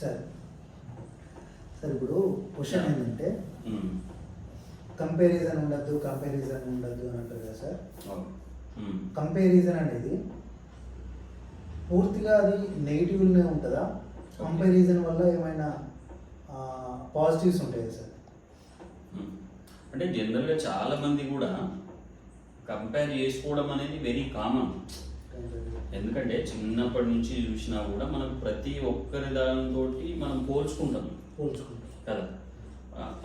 Sir sir ఇప్పుడు question ఏంటంటే. Comparison ఉండద్దు కంపారిజన్ ఉండద్దు అని అంటారు కదా సార్ అవును. ఉమ్. కంపారిజన్ అనేది పూర్తిగా అది నెగిటివ్నే ఉంటుందా కంపారిజన్ వల్ల ఏమైనా పాజిటివ్స్ ఉంటాయి సార్ ఉమ్. అంటే జనరల్గా చాలా మంది కూడా కంపేర్ చేసుకోవడం అనేది వెరీ కామన్ ఎందుకంటే చిన్నప్పటి నుంచి చూసినా కూడా మనం ప్రతి ఒక్కరి దానితో మనం పోల్చుకుంటాం పోల్చుకుంటాం కదా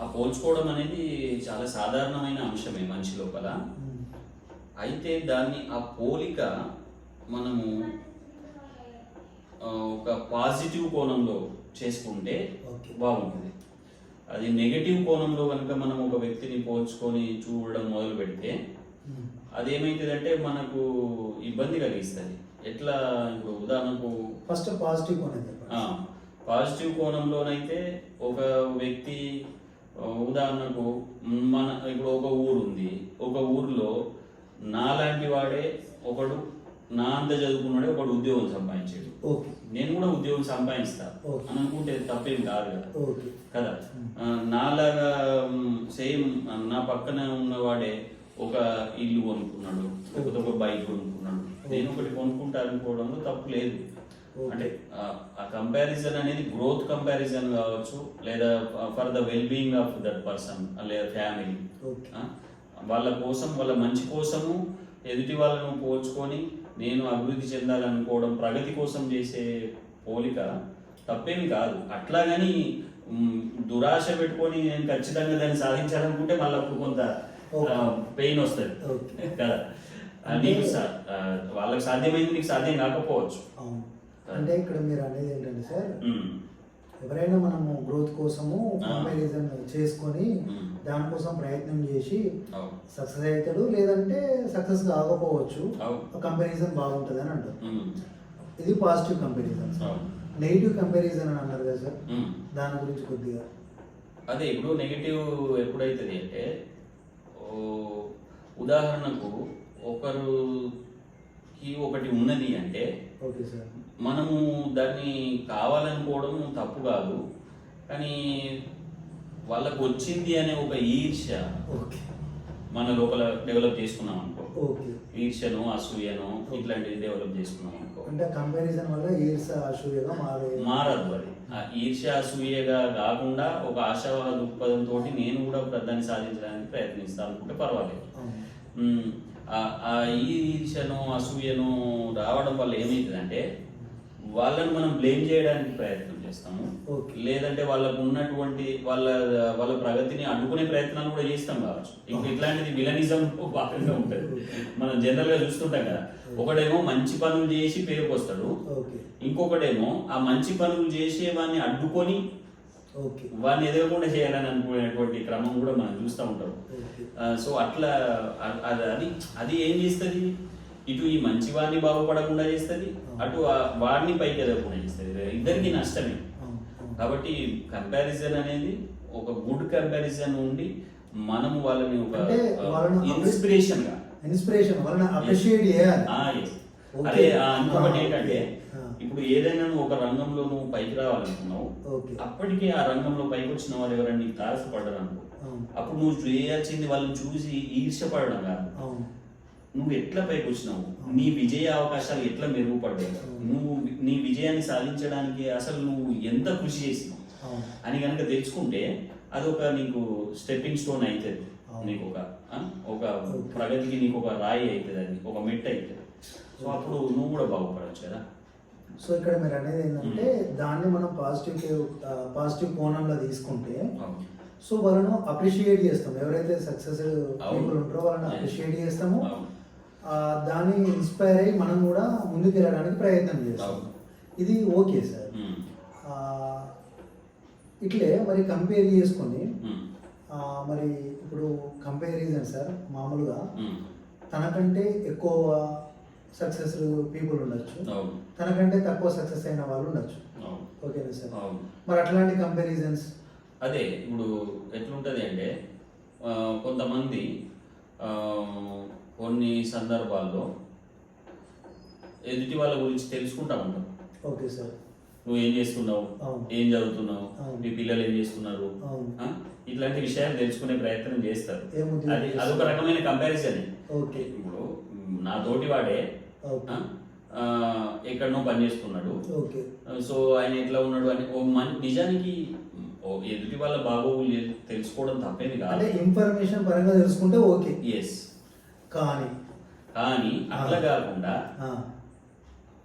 ఆ- పోల్చుకోవడం అనేది చాలా సాధారణమైన అంశమే మనిషి లోపల. అయితే దాన్ని ఆ పోలిక మనము ఒక పాజిటివ్ కోణంలో చేసుకుంటే. బాగుంటుంది అది నెగటివ్ కోణంలో కనుక మనం ఒక వ్యక్తిని పోల్చుకొని చూడడం మొదలు పెడితే. అదేమైతుందంటే మనకు ఇబ్బంది కలిగిస్తుంది ఎట్లా ఇప్పుడు ఉదాహరణకు ఫస్ట్ పాజిటివ్ ఆ, పాజిటివ్ కోణంలోనైతే ఒక వ్యక్తి ఉదాహరణకు మన ఇప్పుడు ఒక ఊరు ఉంది ఒక ఊరిలో నాలాంటి వాడే ఒకడు నా అంత చదువుకున్నాడే ఒకడు ఉద్యోగం సంపాదించాడు. నేను కూడా ఉద్యోగం సంపాదిస్తా. అని అనుకుంటే తప్పేం కాదు కదా. ఓకే. కదా? నాలాగా సేమ్ నా పక్కన ఉన్నవాడే ఒక ఇల్లు కొనుక్కున్నాడు లేకపోతే ఒక బైక్ కొనుక్కున్నాడు నేను ఒకటి కొనుక్కుంటా అనుకోవడంలో తప్పు లేదు. అంటే ఆ- కంపారిజన్ అనేది గ్రోత్ కంపారిజన్ కావచ్చు లేదా for the well being of that person లేదా ఫ్యామిలీ. వాళ్ళ కోసం వాళ్ళ మంచి కోసము ఎదుటి వాళ్ళను పోల్చుకొని నేను అభివృద్ధి చెందాలనుకోవడం ప్రగతి కోసం చేసే పోలిక తప్పేమి కాదు అట్లాగని దురాశ పెట్టుకొని నేను ఖచ్చితంగా దాన్ని సాధించాలనుకుంటే మళ్ళీ కొంత. పెయిన్ వస్తుంది. ఓకే. కదా? నీకు వాళ్ళకి సాధ్యమైంది నీకు సాధ్యం కాకపోవచ్చు. అంటే ఇక్కడ మీరు అనేది ఏంటంటే సార్ ఎవరైనా మనము గ్రోత్ కోసము. కంపారిజన్ చేసుకొని. దానికోసం ప్రయత్నం చేసి సక్సెస్ అవుతాడు లేదంటే సక్సెస్ కాకపోవచ్చు. కంపారిజన్ బాగుంటుంది అని అంటారు. ఇది పాజిటివ్ కంపారిజన్. నెగిటివ్ కంపారిజన్ అని అన్నారు కదా సార్. దాని గురించి కొద్దిగా. అదే ఇప్పుడు నెగిటివ్ ఎప్పుడైతుంది అంటే ఉదాహరణకు ఒకరుకి ఒకటి ఉన్నది అంటే మనము దాన్ని కావాలనుకోవడం తప్పు కాదు కానీ వాళ్ళకు వచ్చింది అనే ఒక ఈర్ష్య ఓకే. మన లోపల డెవలప్ చేసుకున్నాం అనుకో ఓకే. ఈర్ష్యను అసూయను ఇట్లాంటివి డెవలప్ చేసుకున్నాం అంటే కంపారిజన్ వల్ల ఈర్స అసూయగా మారే మారదు అది. ఆ ఈర్ష్య అసూయగా కాకుండా ఒక ఆశావాద దృక్పథంతో నేను కూడా దాన్ని సాధించడానికి ప్రయత్నిస్తాను అనుకుంటే పర్వాలేదు. ఆ- ఆ ఈ ఈర్ష్యను అసూయను రావడం వల్ల ఏమవుతుందంటే వాళ్ళని మనం బ్లేమ్ చేయడానికి ప్రయత్నం చేస్తాము. లేదంటే వాళ్ళకు ఉన్నటువంటి వాళ్ళ వాళ్ళ ప్రగతిని అడ్డుకునే ప్రయత్నాలు కూడా చేస్తాం కావచ్చు. ఇప్పుడు ఇట్లాంటిది విలనిజం భాగంగా ఉంటుంది. మనం జనరల్గా చూస్తుంటాం కదా. ఒకడేమో మంచి పనులు చేసి పేరుకు వస్తాడు ఓకే. ఇంకొకటేమో ఆ మంచి పనులు చేసే వాడిని అడ్డుకొని వాడిని ఎదగకుండా చేయాలని అనుకునేటువంటి క్రమం కూడా మనం చూస్తూ ఉంటాం. సో అట్లా అది అది ఏం చేస్తుంది? ఇటు ఈ మంచి వాడిని బాగుపడకుండా చేస్తుంది అటు ఆ వాడిని పైకి ఎదగకుండా చేస్తుంది. ఇద్దరికి నష్టమే. కాబట్టి కంపారిజన్ అనేది ఒక గుడ్ కంపారిజన్ ఉండి మనము వాళ్ళని ఒక ఇన్స్పిరేషన్గా. ఇన్స్పిరేషన్ అప్రిషియేట్ చేయాలి. అదే ఇంకొకటి ఏంటంటే. ఇప్పుడు ఏదైనా నువ్వు ఒక రంగంలో నువ్వు పైకి రావాలనుకున్నావు అప్పటికే ఆ రంగంలో పైకి వచ్చిన వాళ్ళు ఎవరైనా నీకు తారసపడ్డారు అనుకో అప్పుడు నువ్వు చేయాల్సింది వాళ్ళని చూసి ఈర్ష్యపడడం కాదు. నువ్వు ఎట్లా పైకి వచ్చినావు నీ విజయ అవకాశాలు ఎట్లా మెరుగుపడ్డాయి? నువ్వు నీ విజయాన్ని సాధించడానికి అసలు నువ్వు ఎంత కృషి చేసినావు? అని కనుక తెలుసుకుంటే అదొక నీకు స్టెప్పింగ్ స్టోన్ అవుతుంది. నీకు ఒక ఒక. ప్రగతికి నీకు ఒక రాయి అవుతుంది అది. ఒక మెట్టు అవుతుంది సో అప్పుడు నువ్వు కూడా బాగుపడవచ్చు కదా? సో ఇక్కడ మీరు అనేది ఏంటంటే దాన్ని మనం పాజిటివ్ పాజిటివ్ కోణంలో తీసుకుంటే. సో వాళ్ళను అప్రిషియేట్ చేస్తాం ఎవరైతే సక్సెస్. పీపుల్ ఉంటారో వాళ్ళని అప్రిషియేట్ చేస్తాము. దాన్ని ఇన్స్పైర్ అయ్యి మనం కూడా ముందుకు వెళ్ళడానికి ప్రయత్నం చేస్తాం. ఇది ఓకే సార్ ఇట్లే మరి కంపేర్ చేసుకొని మరి ఇప్పుడు కంపారిజన్ సార్ మామూలుగా. తనకంటే ఎక్కువ సక్సెస్ పీపుల్ ఉండొచ్చు. తనకంటే తక్కువ సక్సెస్ అయిన వాళ్ళు ఉండొచ్చు. ఓకేనా సార్. మరి అట్లాంటి కంపారిజన్స్ అదే ఇప్పుడు ఎట్లుంటుంది అంటే కొంతమంది కొన్ని సందర్భాల్లో ఎదుటి వాళ్ళ గురించి తెలుసుకుంటా ఉంటాం. Okay sir. నువ్వు ఏం చేస్తున్నావు. ఏం చదువుతున్నావు. మీ పిల్లలు ఏం చేస్తున్నారు? ఇట్లాంటి విషయాలు తెలుసుకునే ప్రయత్నం చేస్తారు. అది? అదొక రకమైన కంపారిజన్ ఓకే. ఇప్పుడు నా తోటి వాడే ఎక్కడనో పని చేస్తున్నాడు. ఓకే. సో ఆయన ఎట్లా ఉన్నాడు అని ఓ మన నిజానికి ఎదుటి వాళ్ళ బాగోగులు తెల్- తెలుసుకోవడం తప్పేది కాదు. ఇన్ఫర్మేషన్ పరంగా తెలుసుకుంటే ఓకే. ఎస్ కానీ. కానీ అట్లా. కాకుండా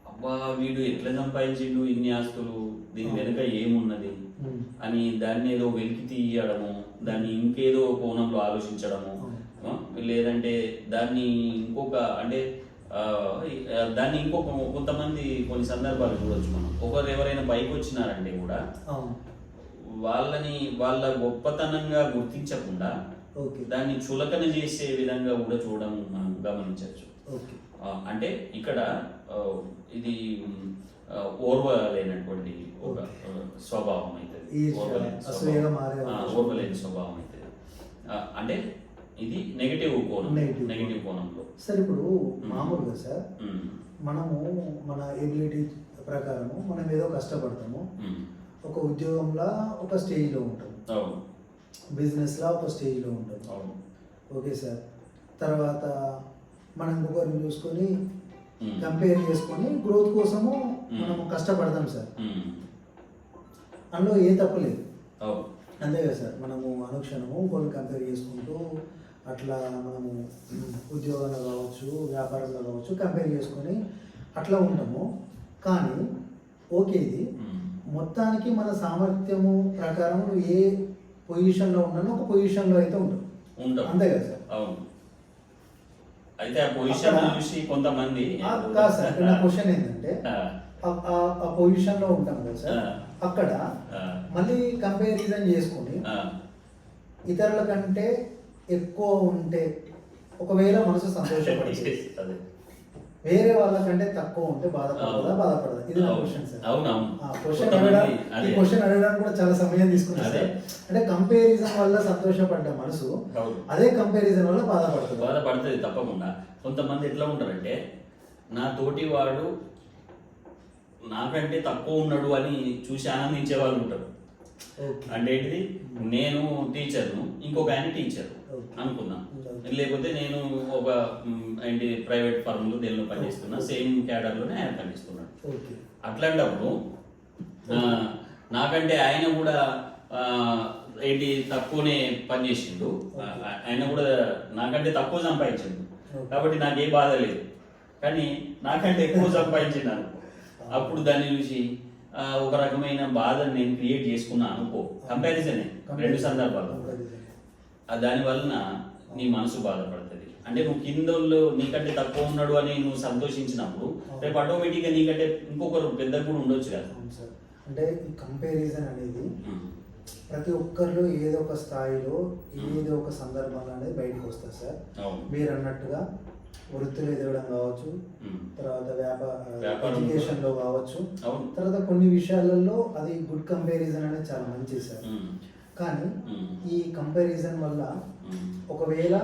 అబ్బా వీడు ఎట్లా సంపాదించిండు ఇన్ని ఆస్తులు? దీని వెనుక ఏమున్నది? అని దాన్ని ఏదో వెలికి తీయడము దాన్ని ఇంకేదో కోణంలో ఆలోచించడము. లేదంటే దాన్ని ఇంకొక అంటే దాన్ని ఇంకొక కొంతమంది కొన్ని సందర్భాలు చూడొచ్చు మనం. ఒకరు ఎవరైనా పైకి వచ్చినారంటే కూడా వాళ్ళని వాళ్ళ గొప్పతనంగా గుర్తించకుండా దాన్ని చులకన చేసే విధంగా కూడా చూడడం మనం గమనించవచ్చు. అంటే ఇక్కడ ఇది మ్, ఆ, ఓర్వలేనటువంటి ఒక స్వభావం అవకాశం. ఓర్వలేని స్వభావం అయితే అంటే ఇది నెగటివ్ కోణం. నెగటివ్ కోణం. కోణంలో. సార్ ఇప్పుడు మామూలుగా సార్ మనము మన ఎబిలిటీ ప్రకారము మనం ఏదో కష్టపడతాము. ఒక ఉద్యోగంలో ఒక స్టేజ్లో ఉంటాం. బిజినెస్లో ఒక స్టేజ్లో ఉంటాం అవును. ఓకే సార్ తర్వాత మనం ఇంకొకరిని చూసుకొని కంపేర్ చేసుకొని గ్రోత్ కోసము మ్. మనం కష్టపడతాం సార్ మ్, అందులో ఏ తప్పు లేదు. అవును అంతే కదా సార్ మనము అనుక్షణము కొన్ని కంపేర్ చేసుకుంటూ అట్లా మనము ఉద్యోగంలో కావచ్చు వ్యాపారంలో కావచ్చు కంపేర్ చేసుకొని అట్లా ఉంటాము. కానీ ఓకే ఇది. మొత్తానికి మన సామర్థ్యము ప్రకారం ఏ పొజిషన్లో ఉన్నానో ఒక పొజిషన్లో అయితే ఉంటావు ఉంటాం. అంతే కదా సార్? అవును. అయితే ఆ పొజిషన్ చూసి కొంతమంది ఆ, కాదు సార్ ఇక్కడ నా క్వశ్చన్ ఏంటంటే ఆ, పొజిషన్లో ఉంటాం కదా సార్. అక్కడ మళ్ళీ కంపారిజన్ చేసుకొని ఇతరుల కంటే ఎక్కువ ఉంటే ఒకవేళ మనసు సంతోషపడుతుంది అదే. వేరే వాళ్ళకంటే తక్కువ ఉంటే బాధపడదా. బాధపడదా ఇది నా. క్వశ్చన్ సార్ క్వశ్చన్ అడగడానికి ఈ. క్వశ్చన్ అడగడానికి కూడా చాలా సమయం. సార్ అంటే కంపారిజన్ వల్ల సంతోషపడ్డ మనసు. అదే కంపారిజన్ వల్ల బాధపడుతుంది బాధపడుతుంది తప్పకుండా కొంతమంది ఎట్లా ఉంటారంటే నా తోటి వాడు నాకంటే తక్కువ ఉన్నాడు అని చూసి ఆనందించే వాళ్ళు ఉంటారు. అంటే ఏంటిది నేను టీచర్ను ఇంకొక ఆయన టీచర్ ఓకే. లేకపోతే నేను ఒక ఏంటి ప్రైవేట్ ఫర్మ్లో దేనిలో పనిచేస్తున్నా సేమ్ క్యాడర్లోనే ఆయన పనిచేస్తున్నాడు. అట్లాంటప్పుడు నాకంటే ఆయన కూడా ఏంటి తక్కువనే పనిచేసిండు. ఆయన కూడా నాకంటే తక్కువ సంపాదించిండు. కాబట్టి నాకే బాధ లేదు. కానీ నాకంటే ఎక్కువ సంపాదించినాను అప్పుడు దాన్ని చూసి ఒక రకమైన బాధను నేను క్రియేట్ చేసుకున్నా అనుకో కంపారిజనే రెండు సందర్భాలు దాని వలన నీ మనసు బాధపడుతుంది. అంటే నువ్వు కిందోళ్ళు నీకంటే తక్కువ ఉన్నాడు అని నువ్వు సంతోషించినప్పుడు రేపు ఆటోమేటిక్గా నీకంటే ఇంకొకరు పెద్ద కూడా ఉండొచ్చు కదా. అంటే ఈ కంపారిజన్ అనేది. ప్రతి ఒక్కరిలో ఏదో ఒక స్థాయిలో ఏదో ఒక సందర్భంలో అనేది బయటకు వస్తుంది సార్. మీరు అన్నట్టుగా వృత్తులు ఎదగడం కావచ్చు. తర్వాత వ్యాపార ఎడ్యుకేషన్లో కావచ్చు తర్వాత కొన్ని విషయాలలో అది గుడ్ కంపారిజన్ అనేది చాలా మంచిది సార్. కానీ. ఈ కంపారిజన్ వల్ల. ఒకవేళ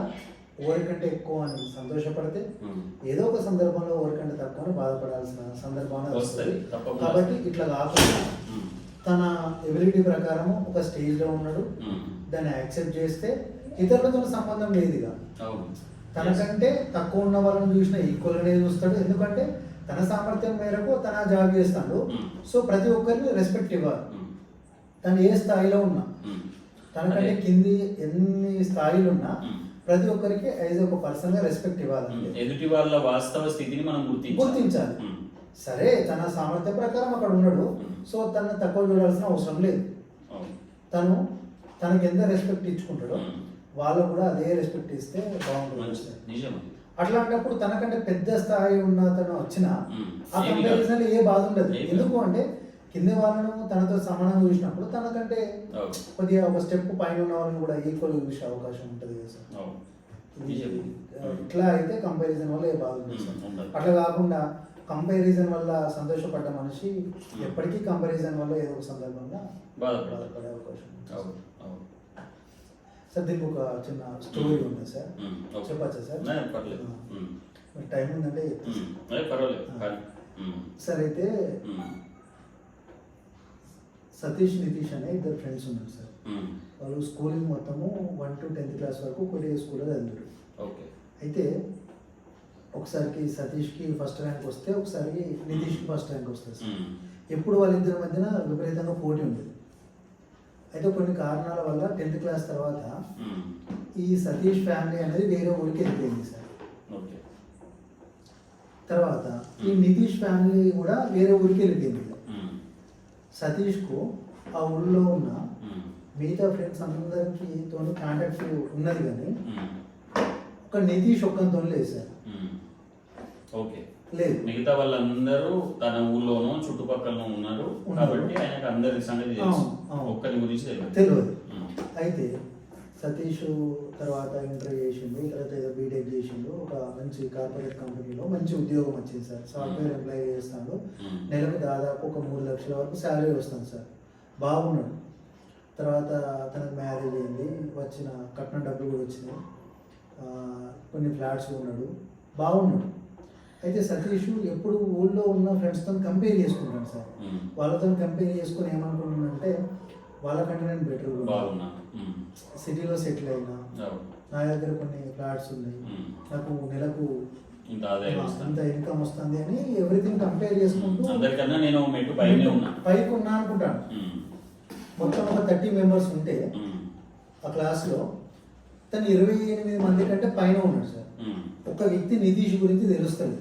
ఎవరికంటే ఎక్కువ అని సంతోషపడితే. ఏదో ఒక సందర్భంలో ఎవరికంటే తక్కువ అని బాధపడాల్సిన సందర్భాన్ని వస్తది. కాబట్టి ఇట్లా కాకుండా. తన ఎబిలిటీ ప్రకారం ఒక స్టేజ్లో ఉన్నాడు. దాన్ని యాక్సెప్ట్ చేస్తే ఇతరులతో సంబంధం లేదు ఇక తనకంటే తక్కువ ఉన్న వాళ్ళని చూసిన ఈక్వల్గానే చూస్తాడు ఎందుకంటే తన సామర్థ్యం మేరకు తన జాబ్ చేస్తాడు. సో ప్రతి ఒక్కరిని రెస్పెక్ట్ ఇవ్వాలి. తను ఏ స్థాయిలో ఉన్నా. తనకంటే. కింది ఎన్ని స్థాయిలు ఉన్నా. ప్రతి ఒక్కరికి యాజ్ ఒక పర్సన్గా రెస్పెక్ట్ ఇవ్వాలి. ఎదుటి వాళ్ళ వాస్తవ స్థితిని మనం గుర్తించాలి. సరే తన సామర్థ్యం ప్రకారం అక్కడ ఉన్నాడు. సో తను తక్కువ చూడాల్సిన అవసరం లేదు తను తనకి ఎంత రెస్పెక్ట్ ఇచ్చుకుంటాడో. వాళ్ళు కూడా అదే రెస్పెక్ట్ ఇస్తే బాగుంటుంది అట్లాంటప్పుడు తనకంటే పెద్ద స్థాయి ఉన్న తను వచ్చిన. ఆ కంపారిజన్ ఏ బాధ ఉండదు ఎందుకు. అంటే కింది వాళ్ళను తనతో సమానంగా చూసినప్పుడు తనకంటే కొద్దిగా ఒక స్టెప్ పైన ఉన్న వాళ్ళని కూడా ఈక్వల్ చూసే అవకాశం ఉంటుంది కదా సార్. ఇట్లా అయితే కంపారిజన్ వల్ల. ఉండదు. అట్లా కాకుండా కంపారిజన్ వల్ల సంతోషపడ్డ మనిషి. ఎప్పటికీ కంపారిజన్ వల్ల ఏదో ఒక సందర్భంగా. బాధపడే అవకాశం సార్ దీనికి ఒక చిన్న స్టోరీ ఉంది సార్. చెప్పచ్చా సార్ టైం ఉందంటే. సార్ అయితే. సతీష్ నితీష్ అనే ఇద్దరు ఫ్రెండ్స్ ఉన్నారు సార్. వాళ్ళు స్కూలింగ్ మొత్తము వన్ టు టెన్త్ క్లాస్ వరకు ఒకటే స్కూల్లో చదివారు ఓకే అయితే ఒకసారికి సతీష్కి ఫస్ట్ ర్యాంక్ వస్తే ఒకసారి నితీష్కి ఫస్ట్ ర్యాంక్ వస్తుంది సార్. ఎప్పుడు వాళ్ళిద్దరి మధ్యన విపరీతంగా పోటీ ఉండేది అయితే కొన్ని కారణాల వల్ల టెన్త్ క్లాస్ తర్వాత. ఈ సతీష్ ఫ్యామిలీ అనేది వేరే ఊరికి వెళ్ళిపోయింది సార్ తర్వాత ఈ నితీష్ ఫ్యామిలీ కూడా వేరే ఊరికి వెళ్ళిపోయింది. సతీష్కు ఆ ఊళ్ళో ఉన్న. మిగతా ఫ్రెండ్స్ అందరికీ తోని కాంటాక్ట్ ఉన్నది కానీ. ఒక నితీష్ ఒక్కంతో లేదు సార్. ఓకే లేదు మిగతా వాళ్ళందరూ తన ఊర్లోనూ చుట్టుపక్కల ఉన్నారు. కాబట్టి ఆయనకు అందరి సంగతి. ఒక్కరి గురించి తెలియదు. అయితే సతీష్ తర్వాత ఇంటర్ చేసిండు తర్వాత ఏదో బీటెక్ చేసిండు ఒక మంచి కార్పొరేట్ కంపెనీలో మంచి ఉద్యోగం వచ్చింది సార్. సాఫ్ట్వేర్ ఎంప్లాయీ చేస్తాడు. నెలకు దాదాపు ఒక మూడు లక్షల వరకు శాలరీ వస్తుంది సార్. బాగున్నాడు. తర్వాత తనకు మ్యారేజ్ అయింది వచ్చిన కట్నం డబ్బులు కూడా వచ్చినాయి. కొన్ని ఫ్లాట్స్ ఉన్నాడు బాగున్నాడు. అయితే సతీష్ ఎప్పుడు ఊళ్ళో ఉన్న ఫ్రెండ్స్తో కంపేర్ చేసుకుంటాడు సార్. ఉమ్. వాళ్ళతో కంపేర్ చేసుకుని ఏమనుకుంటున్నానంటే వాళ్ళకంటే నేను బెటర్ బాగున్నాను. సిటీలో సెటిల్ అయినా. నా దగ్గర కొన్ని ఫ్లాట్స్ ఉన్నాయి. నాకు నెలకు అంత ఇన్కమ్ వస్తుంది అని ఎవ్రీథింగ్ కంపేర్ చేసుకుంటూ అందరికన్నా నేను మెట్టు పైనే ఉన్నా పైకి ఉన్నా అనుకుంటాను. మొత్తం ఒక థర్టీ మెంబర్స్ ఉంటే. ఆ క్లాస్లో తను ఇరవై ఎనిమిది మంది కంటే పైన ఉన్నాడు సార్. ఒక వ్యక్తి నితీష్ గురించి తెలుస్తుంది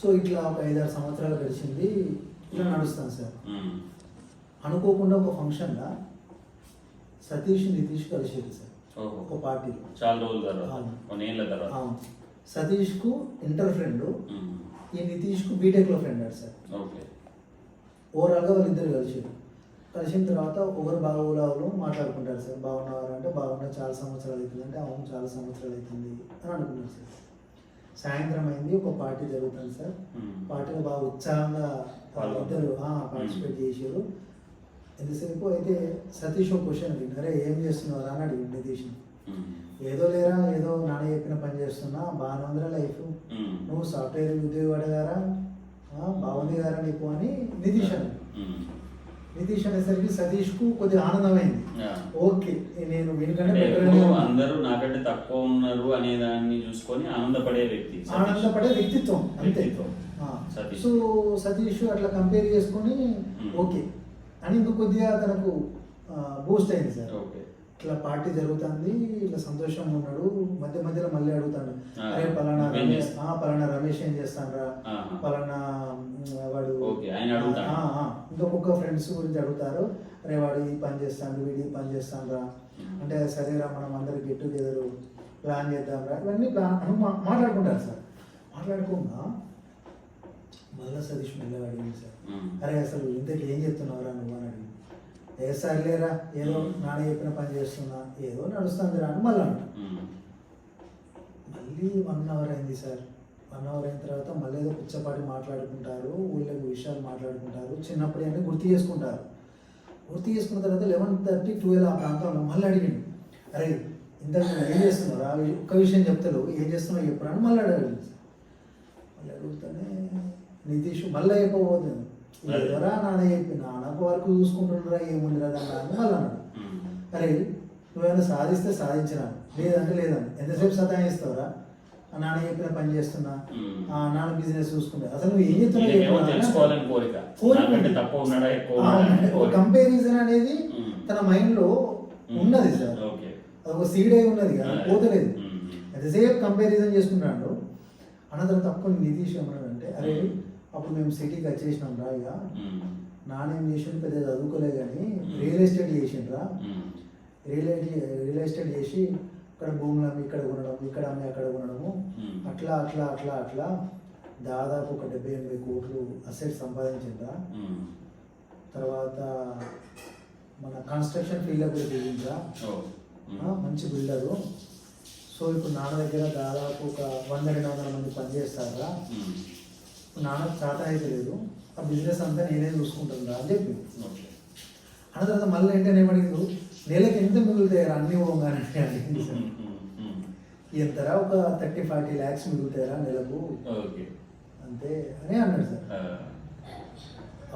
సో ఇట్లా ఒక ఐదారు సంవత్సరాలు గడిచింది ఇట్లా నడుస్తాను సార్. అనుకోకుండా ఒక ఫంక్షన్లో సతీష్ నితీష్ కలిసేది సార్. ఒక పార్టీలో చాలా రోజుల తర్వాత. అవును. సతీష్కు ఇంటర్ ఫ్రెండ్. ఈ నితీష్కు బీటెక్లో ఫ్రెండ్ అడు సార్. ఓకే. ఓవరాల్గా వాళ్ళిద్దరు కలిసారు కలిసిన తర్వాత ఒకరు బాగోలావులు మాట్లాడుకుంటారు సార్. బాగున్నారు అంటే బాగున్నా చాలా సంవత్సరాలు అవుతుంది అంటే అవును చాలా సంవత్సరాలు అవుతుంది అని అనుకున్నారు సార్. సాయంత్రం అయింది ఒక పార్టీ జరుగుతుంది సార్. పార్టీలో బాగా ఉత్సాహంగా. ఇద్దరు పార్టిసిపేట్ చేసారు ఎంతసేపు అయితే సతీష్ ఒక క్వశ్చన్ అడిగింది అరే ఏం చేస్తున్నావు అని అడిగింది నితీష్ ఉమ్. ఏదో లేరా ఏదో నాన్న చెప్పిన పని చేస్తున్నా బాగానే ఉందిరా లైఫ్. నువ్వు సాఫ్ట్వేర్ ఉద్యోగి గారా బాగుంది గారా నీకు అని నితీష్ అని. నితీష్ అనేసరికి సతీష్కు కొద్దిగా ఆనందమైంది. ఓకే నేను వీనికంటే. అందరూ నాకంటే తక్కువ ఉన్నారు అనే దాన్ని చూసుకొని ఆనందపడే వ్యక్తి సతీష్. ఆనందపడే వ్యక్తిత్వం అంతే. సతీష్. సో సతీష్ అట్లా కంపేర్ చేసుకొని. ఓకే అని ఇంకో కొద్దిగా తనకు బూస్ట్ అయింది సార్. ఇట్లా పార్టీ జరుగుతుంది ఇట్లా సంతోషంగా ఉన్నాడు మధ్య మధ్యలో మళ్ళీ అడుగుతాడు అరే పలానా రమేష్ పలానా రమేష్ ఏం చేస్తానరా ఆహా. పలానా వాడు ఇంకొక ఫ్రెండ్స్ గురించి అడుగుతారు. అరే వాడు ఈ పని చేస్తాడు వీడి ఈ పని చేస్తానరా మ్మ్. అంటే సరేరా మనం అందరికి గెట్ టుగెదర్ ప్లాన్ చేద్దాంరా. ఇవన్నీ ప్లాన్ మాట్లాడుకుంటారు సార్. మాట్లాడుకున్నా మళ్ళా సతీష్ మెల్లగా అడిగింది సార్. అరే అసలు ఇంతకు ఏం చెప్తున్నావురా నువ్వు అని అడిగింది. ఏ సార్ లేరా? ఏదో నాన్న చెప్పిన పని చేస్తున్నా. ఏదో నడుస్తుంది రా అని మళ్ళీ అంట. మళ్ళీ వన్ అవర్ అయింది సార్. వన్ అవర్ అయిన తర్వాత మళ్ళీ ఏదో పిచ్చపాటి మాట్లాడుకుంటారు ఊళ్ళకి విషయాలు మాట్లాడుకుంటారు చిన్నప్పుడు అన్నీ గుర్తు చేసుకుంటారు. గుర్తు చేసుకున్న తర్వాత లెవెన్ థర్టీ ట్వెల్వ్ ఆ ప్రాంతంలో మళ్ళీ అడిగిండు. అరే నువ్వు ఏం వి- ఒక్క విషయం చెప్తావు ఏం చేస్తున్నావు? చెప్పరా అని మళ్ళీ అడిగింది సార్. మళ్ళీ అడుగుతానే నితీష్ మళ్ళీ అయిపోబోతుంది అదే. ఎవరా నాన్న చెప్పి నాన్నకు వరకు చూసుకుంటుండ్రా ఏముందిరా అని మళ్ళీ అన్నాడు. అరే నువ్వేమైనా సాధిస్తే సాధించినా లేదంటే లేదని ఎంతసేపు సతాయిస్తావురా ఆ నాన్న చెప్పిన పని చేస్తున్నా నాన్న బిజినెస్ చూసుకుంటా అసలు నువ్వు ఏం చెప్తున్నావు. కంపారిజన్ అనేది. తన మైండ్లో. ఉన్నది సార్ ఓకే అది ఒక సీడ్ అయి ఉన్నది కదా. పోతలేదు. ఎంతసేపు కంపారిజన్ చేసుకుంటాడు అనంతరం తక్కువ నితీష్ ఏమన్నాడంటే అరే మ్మ్. అప్పుడు మేము సిటీకి వచ్చేసినాం రా ఇక. నానేం చేసిండు పెద్ద చదువుకోలే కానీ. రియల్ ఎస్టేట్ చేసిండ్రా. రియల్ రియల్ ఎస్టేట్ చేసి ఇక్కడ భూములు అమ్మి ఇక్కడ కొనడం ఇక్కడ అమ్మి అక్కడ కొనడము. అట్లా అట్లా అట్లా అట్లా దాదాపు ఒక డెబ్బై ఎనభై కోట్లు అసెట్ సంపాదించిండ్రా. తర్వాత మన కన్స్ట్రక్షన్ ఫీల్డ్లో కూడా దిగిండ్రా. మంచి బిల్డరు సో ఇప్పుడు నాన్న దగ్గర దాదాపు ఒక వంద రెండు వందల మంది పనిచేస్తారా నాన్నకు చేత అయితే లేదు ఆ బిజినెస్ అంతా నేనే చూసుకుంటుందా అని చెప్పి. అన్న తర్వాత మళ్ళీ ఏంటనే ఏమడిగిండు నెలకి ఎంత మిగులుతాయరా అన్ని పోగానే అడిగింది. ఎంతరా ఒక థర్టీ ఫార్టీ ల్యాక్స్ మిగులుతాయరా నెలకు అంతే అని అన్నాడు సార్.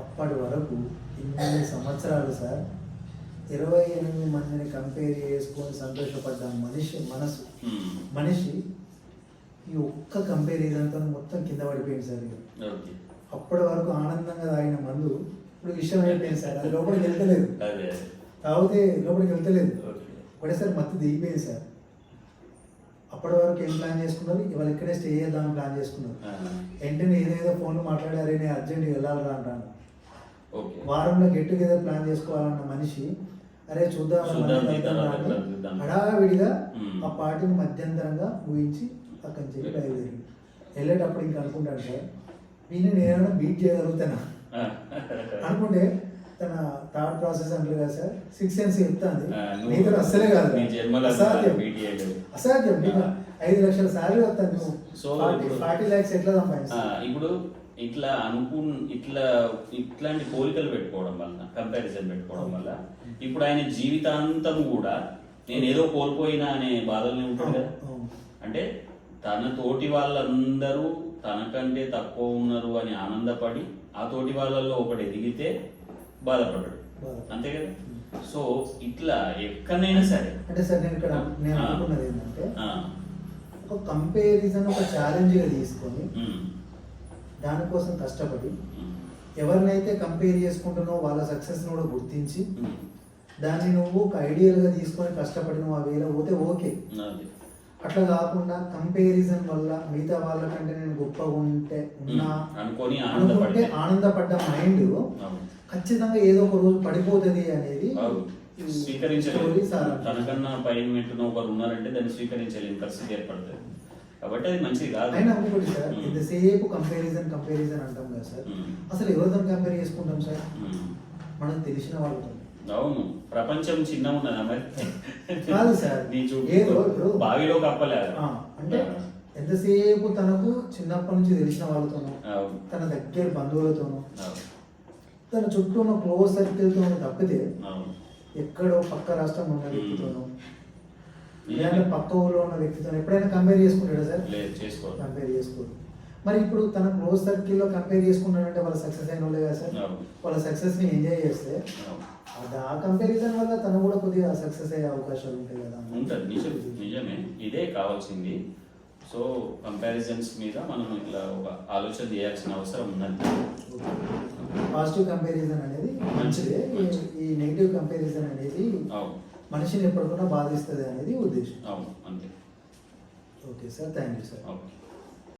అప్పటి వరకు ఇన్ని సంవత్సరాలు సార్ ఇరవై ఎనిమిది మందిని కంపేర్ చేసుకొని సంతోషపడ్డ మనిషి మనసు. మనిషి ఈ ఒక్క కంపారిజన్తో మొత్తం కింద పడిపోయింది సార్ అప్పటి వరకు ఆనందంగా తాగిన మందు ఇప్పుడు విషయం అయిపోయింది సార్. అది లోపలికి వెళ్తలేదు. తాగితే లోపలికి వెళ్తలేదు. ఒకటేసారి మత్తు దిగిపోయింది సార్. అప్పటి వరకు ఏం ప్లాన్ చేసుకున్నారు? ఇవాళ ఇక్కడే స్టే చేద్దామని ప్లాన్ చేసుకున్నారు. వెంటనే ఏదేదో ఫోన్లో మాట్లాడారే నేను అర్జెంట్ వెళ్ళాలిరా అంటాను వారంలో గెట్ టుగెదర్ ప్లాన్ చేసుకోవాలన్న మనిషి అరే చూద్దాం. హడావిడిగా. ఆ పార్టీని మధ్యంతరంగా ఊహించి అక్కడి నుంచి బయలుదేరి వెళ్ళేటప్పుడు ఇంకా అనుకుంటాను సార్ నేను బీట్ చేయగలుగుతానా? అనుకుంటే తన థాట్ ప్రాసెస్ అంటారు కదా సార్ సిక్స్ సెన్స్ చెప్తాను నీతో అస్సలే కాదు. అసాధ్యం. అసాధ్యం నీకు. ఐదు లక్షల శాలరీ వస్తాను నువ్వు. సో ఫార్టీ ల్యాక్స్ ఎట్లా ఆ, సంపాదిస్తావు ఇప్పుడు ఇట్లా అనుకు ఇట్లా ఇట్లాంటి పోలికలు పెట్టుకోవడం వల్ల కంపారిజన్ పెట్టుకోవడం వల్ల ఇప్పుడు ఆయన జీవితాంతం కూడా నేను ఏదో కోల్పోయినా అనే బాధల్ని ఉంటాడు కదా. అంటే తన తోటి వాళ్ళందరూ తనకంటే తక్కువ ఉన్నారు అని ఆనందపడి ఆ తోటి వాళ్ళల్లో ఒకటి ఎదిగితే బాధపడ్డాడు బాధ. అంతే కదా? సో ఇట్లా ఎక్కడైనా సరే. అంటే సార్ నేను ఇక్కడ నేను. అనుకున్నది ఏంటంటే ఒక కంపారిజన్ ఒక ఛాలెంజ్గా తీసుకొని దానికోసం కష్టపడి ఎవరినైతే కంపేర్ చేసుకుంటున్నావో వాళ్ళ సక్సెస్ని కూడా గుర్తించి దాన్ని నువ్వు ఒక ఐడియల్గా తీసుకొని కష్టపడి నువ్వు ఆ వేలో పోతే ఓకే. అట్లా కాకుండా కంపారిజన్ వల్ల మిగతా వాళ్ళకంటే నేను గొప్పగా ఉంటే ఉన్నా అనుకొని అనుకుంటే ఆనందపడి ఆనందపడ్డ మైండ్. ఖచ్చితంగా ఏదో ఒక రోజు పడిపోతుంది అనేది స్వీకరించలేదు. తనకన్నా పైన మెట్టున ఒకరు ఉన్నారంటే దాన్ని స్వీకరించలేని పరిస్థితి ఏర్పడుతుంది కాబట్టి అది మంచిది కాదు అయినా ఇంకోటి సార్. ఇంతసేపు కంపారిజన్ కంపారిజన్ అంటాం కదా సార్. అసలు ఎవరితో కంపేర్ చేసుకుంటాం సార్. మనకు తెలిసిన వాళ్ళతో అవును ప్రపంచం చిన్న ఉన్నదా మరి కాదు సార్. నీ చూపు బావిలో కప్పలేదు అంటే ఎంతసేపు తనకు చిన్నప్పటి నుంచి తెలిసిన వాళ్ళతోనూ తన దగ్గర బంధువులతోనూ తన చుట్టూ ఉన్న క్లోజ్ సర్కిల్తో తప్పితే ఎక్కడో పక్క రాష్ట్రం ఉన్న వ్యక్తితోనూ. లేదంటే పక్క ఊళ్ళో ఉన్న వ్యక్తితో ఎప్పుడైనా కంపేర్ చేసుకుంటాడా సార్? కంపేర్ చేసుకోరు మరి ఇప్పుడు తన క్లోజ్ సర్కిల్లో కంపేర్ చేసుకుంటాడంటే వాళ్ళ సక్సెస్ అయిన వాళ్ళే కదా సార్. వాళ్ళ సక్సెస్ని ఎంజాయ్ చేస్తే ఆ కంపారిజన్ వల్ల తను కూడా కొద్దిగా సక్సెస్ అయ్యే అవకాశాలు ఉంటాయి కదా. ఉంటుంది నిజం నిజమే. ఇదే కావాల్సింది. సో కంపారిజన్స్ మీద మనం ఇట్లా ఒక ఆలోచన చేయాల్సిన అవసరం ఉన్నది పాజిటివ్ కంపారిజన్ అనేది మంచిదే. ఈ- నెగిటివ్ కంపారిజన్ అనేది మనిషిని ఎప్పటికైనా బాధిస్తుంది అనేది ఉద్దేశం. అవును. అంతే. Okay sir thank you sir okay.